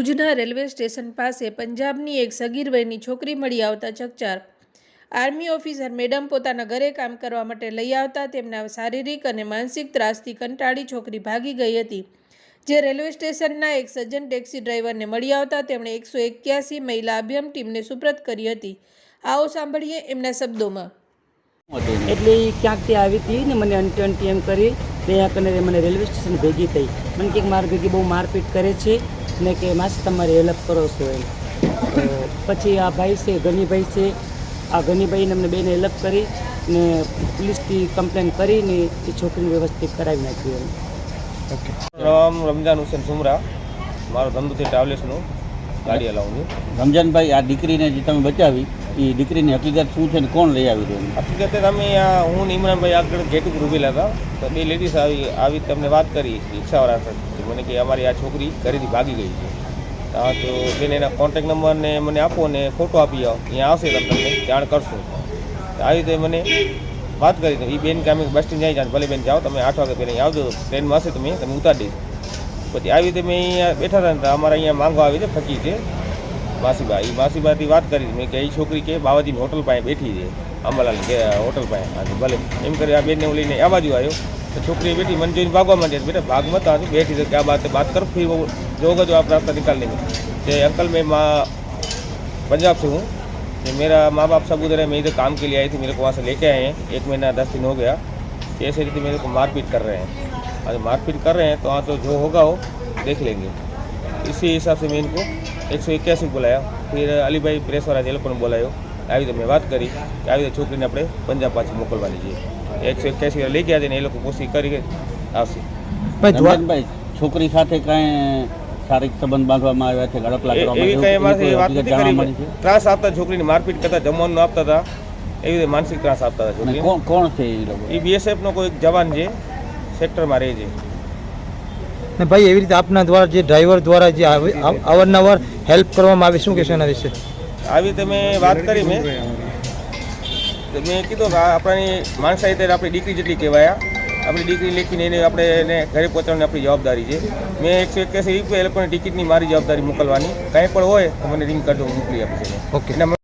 ભુજના railway station પાસે પંજાબની એક સગીર વયની છોકરી મળી આવતા ચકચાર. આર્મી ઓફિસર મેડમ પોતાના ઘરે કામ કરવા માટે લઈ આવતા તેમના શારીરિક અને માનસિક ત્રાસથી કંટાળી છોકરી ભાગી ગઈ હતી. જે રેલવે સ્ટેશનના એક સજ્જન ટેક્સી ડ્રાઈવરને મળી આવતા તેમણે એકસો એક્યાસી મહિલા અભિયમ ટીમને સુપ્રત કરી હતી. આવો સાંભળીએ એમના શબ્દોમાં. એટલે ક્યાંકથી આવી હતી ને મને અંટી અંટી એમ કરી ત્યાં કને મને રેલવે સ્ટેશન ભેગી થઈ. મને કંઈક મારી ભેગી બહુ મારપીટ કરે છે. ને કે માસી તમારે હેલ્પ કરો છો એમ. તો પછી આ ભાઈ છે ગનીભાઈ છે આ ગનીભાઈને અમને બેને હેલ્પ કરી ને પોલીસથી કમ્પ્લેન કરીને એ છોકરીને વ્યવસ્થિત કરાવી નાખ્યું એમ. નામ રમજાન હુસેન સુમરા. મારો ધંધો છે ટ્રાવેલ્સનું ગાડી હલાવું છું રમજાનભાઈ આ દીકરીને જે તમે બચાવી એ દીકરીની હકીકત શું છે ને કોણ લઈ આવી રહ્યું હકીકતે આ હું ઇમરાનભાઈ આગળ ગેટ ઉપર હતા. તો બે લેડીઝ આવી આવી તમને વાત કરી રિક્ષાવાળા સાથે. મને કે અમારી આ છોકરી ઘરેથી ભાગી ગઈ છે. હા તો બેન એના કોન્ટેક નંબર ને મને આપો ને ફોટો આપી આવો. અહીંયા આવશે તમે તમને જાણ કરશો. આવી રીતે મને વાત કરી એ બેન કે અમે બસ સ્ટેન્ડ જાય જાય ભલે બેન જાઓ તમે આઠ વાગે પહેલાં આવજો. ટ્રેનમાં હશે તમે તમે ઉતારી દઈશ. પછી આવી રીતે મેં અહીંયા બેઠા હતા અમારે અહીંયા માંગવા આવી છે, ફકી છે. માસીબા એ માસીબાથી વાત કરી મેં કે એ છોકરી કે બાવાજીની હોટલ પાસે બેઠી છે અંબાલાલની કે હોટલ પાસે હા ભલે એમ કરી આ બેનને હું લઈને આ બાજુ આવ્યો તો છોકરી બેઠી મને જોઈને ભાગવા માંડી બેટા ભાગ મત आज बैठी तो क्या बात है बात कर फिर वो जो होगा जो आप रास्ता निकालने में कि अंकल मैं माँ पंजाब से हूँ कि मेरा माँ बाप सब उधर है मैं इधर काम के लिए आई थी मेरे को वहाँ से लेके आए हैं एक महीना दस दिन हो गया कि ऐसे रीति मेरे को मारपीट कर रहे हैं अगर मारपीट कर रहे हैं तो हाँ तो जो होगा वो देख लेंगे इसी हिसाब से मैं इनको એક સો એક્યાસી બોલાયા ફિર અલીભાઈ પ્રેસવાળા જે લોકોને બોલાયો આવી રીતે મેં વાત કરી કે આવી રીતે છોકરીને આપણે પંજાબ પાછી મોકલવાની છે એકસો એક્યાસી લઈ ગયા છે ને એ લોકો કોશિશ કરી કે આવશે રમજાનભાઈ છોકરી સાથે કાંઈ શારીરિક સંબંધ બાંધવામાં આવ્યા છે ગળપલા એ- કરવામાં એવી કઈ એમાંથી વાત હકીકત નથી જાણવા મળી છે કરી ત્રાસ આપતા છોકરીને મારપીટ કરતા જમવાનું આપતા હતા એવી રીતે માનસિક ત્રાસ આપતા હતા અને છોકરીને કોણ કોણ છે એ લોકો એ બીએસએફનો કોઈ જવાન છે સેક્ટરમાં રહે છે ને ભાઈ એવી રીતે આપના દ્વારા જે ડ્રાઈવર દ્વારા જે અવારનવાર હેલ્પ કરવામાં આવે શું કહેશો એના વિશે? આવી રીતે મેં વાત કરી મેં. તો મેં કીધું કે આપણી માણસાઈ ત્યારે આપણી દીકરી જેટલી કહેવાય. આપણી દીકરી લેખીને એને આપણે એને ઘરે પહોંચવાની આપણી જવાબદારી છે. મેં એકસો એક્યાસી એ લોકોની ટિકિટની મારી જવાબદારી મોકલવાની. કાંઈ પણ હોય તો મને રિંગ કરજો મોકલી આપશે ઓકે